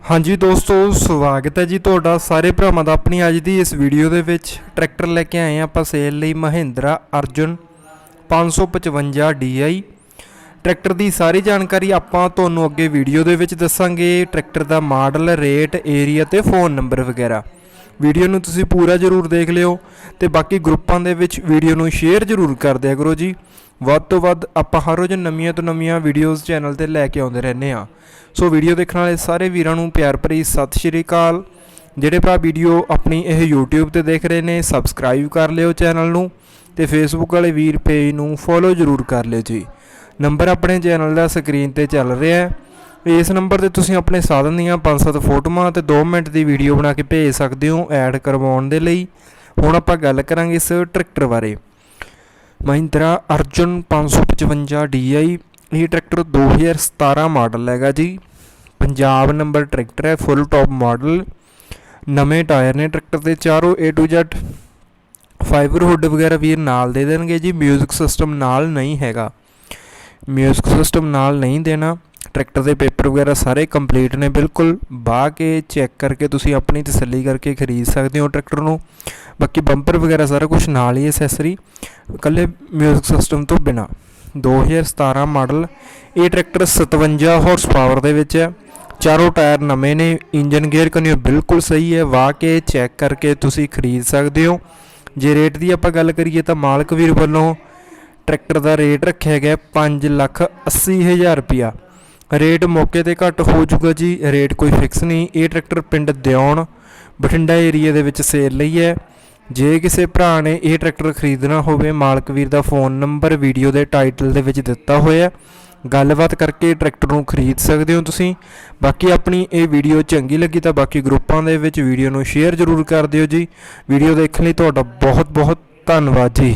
ਹਾਂਜੀ ਦੋਸਤੋ, ਸਵਾਗਤ ਹੈ ਜੀ ਤੁਹਾਡਾ ਸਾਰੇ ਭਰਾਵਾਂ ਦਾ ਆਪਣੀ ਅੱਜ ਦੀ ਇਸ ਵੀਡੀਓ ਦੇ ਵਿੱਚ। ਟਰੈਕਟਰ ਲੈ ਕੇ ਆਏ ਹਾਂ ਆਪਾਂ ਸੇਲ ਲਈ ਮਹਿੰਦਰਾ ਅਰਜੁਨ 555 DI ਟਰੈਕਟਰ ਦੀ ਸਾਰੀ ਜਾਣਕਾਰੀ ਆਪਾਂ ਤੁਹਾਨੂੰ ਅੱਗੇ ਵੀਡੀਓ ਦੇ ਵਿੱਚ ਦੱਸਾਂਗੇ। ਟਰੈਕਟਰ ਦਾ ਮਾਡਲ, ਰੇਟ, ਏਰੀਆ ਤੇ ਫੋਨ ਨੰਬਰ ਵਗੈਰਾ। ਵੀਡੀਓ ਨੂੰ ਤੁਸੀਂ ਪੂਰਾ ਜ਼ਰੂਰ ਦੇਖ ਲਿਓ ਤੇ ਬਾਕੀ ਗਰੁੱਪਾਂ ਦੇ ਵਿੱਚ ਵੀਡੀਓ ਨੂੰ ਸ਼ੇਅਰ ਜ਼ਰੂਰ ਕਰ ਦਿਆ ਕਰੋ ਜੀ। ਵੱਧ ਤੋਂ ਵੱਧ ਆਪਾਂ ਹਰ ਰੋਜ਼ ਨਵੀਆਂ ਤੋਂ ਨਵੀਆਂ ਵੀਡੀਓਜ਼ ਚੈਨਲ ਤੇ ਲੈ ਕੇ ਆਉਂਦੇ ਰਹਿੰਦੇ ਆ ਸੋ ਵੀਡੀਓ ਦੇਖਣ ਵਾਲੇ ਸਾਰੇ ਵੀਰਾਂ ਨੂੰ ਪਿਆਰ ਭਰੀ ਸਤਿ ਸ਼੍ਰੀ ਅਕਾਲ। ਜਿਹੜੇ ਭਰਾ ਵੀਡੀਓ ਆਪਣੀ ਇਹ YouTube ਤੇ ਦੇਖ ਰਹੇ ਨੇ ਸਬਸਕ੍ਰਾਈਬ ਕਰ ਲਿਓ ਚੈਨਲ ਨੂੰ ਤੇ Facebook ਵਾਲੇ ਵੀਰ ਪੇਜ ਨੂੰ ਫੋਲੋ ਜ਼ਰੂਰ ਕਰ ਲਿਓ ਜੀ। ਨੰਬਰ ਆਪਣੇ ਚੈਨਲ ਦਾ ਸਕਰੀਨ ਤੇ ਚੱਲ ਰਿਹਾ ਹੈ। ਇਸ ਨੰਬਰ ਤੇ ਤੁਸੀਂ ਆਪਣੇ ਸਾਧਨ ਦੀਆਂ 5-7 ਫੋਟੋਆਂ ਤੇ 2 ਮਿੰਟ ਦੀ ਵੀਡੀਓ ਬਣਾ ਕੇ ਭੇਜ ਸਕਦੇ ਹੋ ਐਡ ਕਰਵਾਉਣ ਦੇ ਲਈ ਹੁਣ ਆਪਾਂ ਗੱਲ ਕਰਾਂਗੇ ਇਸ ਟਰੈਕਟਰ ਬਾਰੇ ਮਹਿੰਦਰਾ ਅਰਜੁਨ 555 DI ਇਹ ਟਰੈਕਟਰ 2017 ਮਾਡਲ ਹੈਗਾ ਜੀ ਪੰਜਾਬ ਨੰਬਰ ਟਰੈਕਟਰ ਹੈ ਫੁੱਲ ਟੌਪ ਮਾਡਲ ਨਵੇਂ ਟਾਇਰ ਨੇ ਟਰੈਕਟਰ ਦੇ ਚਾਰੋਂ A to Z fibre hood ਵਗੈਰਾ ਵੀਰ ਨਾਲ ਦੇ ਦੇਣਗੇ ਜੀ 뮤직 ਸਿਸਟਮ ਨਾਲ ਨਹੀਂ ਹੈਗਾ 뮤직 ਸਿਸਟਮ ਨਾਲ ਨਹੀਂ ਦੇਣਾ ਟਰੈਕਟਰ ਦੇ ਪੇਪਰ ਵਗੈਰਾ ਸਾਰੇ ਕੰਪਲੀਟ ਨੇ, ਬਿਲਕੁਲ ਬਾਹ ਕੇ ਚੈੱਕ ਕਰਕੇ ਤੁਸੀਂ ਆਪਣੀ ਤਸੱਲੀ ਕਰਕੇ ਖਰੀਦ ਸਕਦੇ ਹੋ ਟਰੈਕਟਰ ਨੂੰ। ਬਾਕੀ ਬੰਪਰ ਵਗੈਰਾ ਸਾਰਾ ਕੁਝ ਨਾਲ ਹੀ ਐਸੈਸਰੀ ਇਕੱਲੇ ਮਿਊਜ਼ਿਕ ਸਿਸਟਮ ਤੋਂ ਬਿਨਾ। 2017 ਮਾਡਲ, ਇਹ ਟਰੈਕਟਰ 57 ਹਾਰਸ ਪਾਵਰ ਦੇ ਵਿੱਚ ਹੈ। ਚਾਰੋਂ ਟਾਇਰ ਨਵੇਂ ਨੇ ਇੰਜਨ ਗੇਅਰ ਕੰਨਿਓ ਬਿਲਕੁਲ ਸਹੀ ਹੈ, ਵਾਹ ਕੇ ਚੈੱਕ ਕਰਕੇ ਤੁਸੀਂ ਖਰੀਦ ਸਕਦੇ ਹੋ। ਜੇ ਰੇਟ ਦੀ ਆਪਾਂ ਗੱਲ ਕਰੀਏ ਤਾਂ ਮਾਲਕ ਵੀਰ ਵੱਲੋਂ ਟਰੈਕਟਰ ਦਾ ਰੇਟ ਰੱਖਿਆ ਗਿਆ 5 ਲੱਖ 80 ਹਜ਼ਾਰ ਰੁਪਿਆ ਰੇਟ ਮੌਕੇ ਤੇ ਘੱਟ ਹੋ ਜਾਊਗਾ ਜੀ, ਰੇਟ ਕੋਈ ਫਿਕਸ ਨਹੀਂ। ਇਹ ਟਰੈਕਟਰ ਪਿੰਡ ਦਿਉਣ ਬਠਿੰਡਾ ਏਰੀਆ ਦੇ ਵਿੱਚ ਸੇਲ ਲਈ ਹੈ। ਜੇ ਕਿਸੇ ਭਰਾ ਨੇ ਇਹ ਟਰੈਕਟਰ ਖਰੀਦਣਾ ਹੋਵੇ, ਮਾਲਕ ਵੀਰ ਦਾ ਫੋਨ ਨੰਬਰ, ਵੀਡੀਓ ਦੇ ਟਾਈਟਲ ਦੇ ਵਿੱਚ ਦਿੱਤਾ ਹੋਇਆ ਗੱਲਬਾਤ ਕਰਕੇ ਟਰੈਕਟਰ ਨੂੰ ਖਰੀਦ ਸਕਦੇ ਹੋ ਤੁਸੀਂ। ਬਾਕੀ ਆਪਣੀ ਇਹ ਵੀਡੀਓ ਚੰਗੀ ਲੱਗੀ ਤਾਂ ਬਾਕੀ ਗਰੁੱਪਾਂ ਦੇ ਵਿੱਚ ਵੀਡੀਓ ਨੂੰ ਸ਼ੇਅਰ ਜ਼ਰੂਰ ਕਰ ਦਿਓ ਜੀ। ਵੀਡੀਓ ਦੇਖਣ ਲਈ ਤੁਹਾਡਾ ਬਹੁਤ ਬਹੁਤ ਧੰਨਵਾਦ ਜੀ।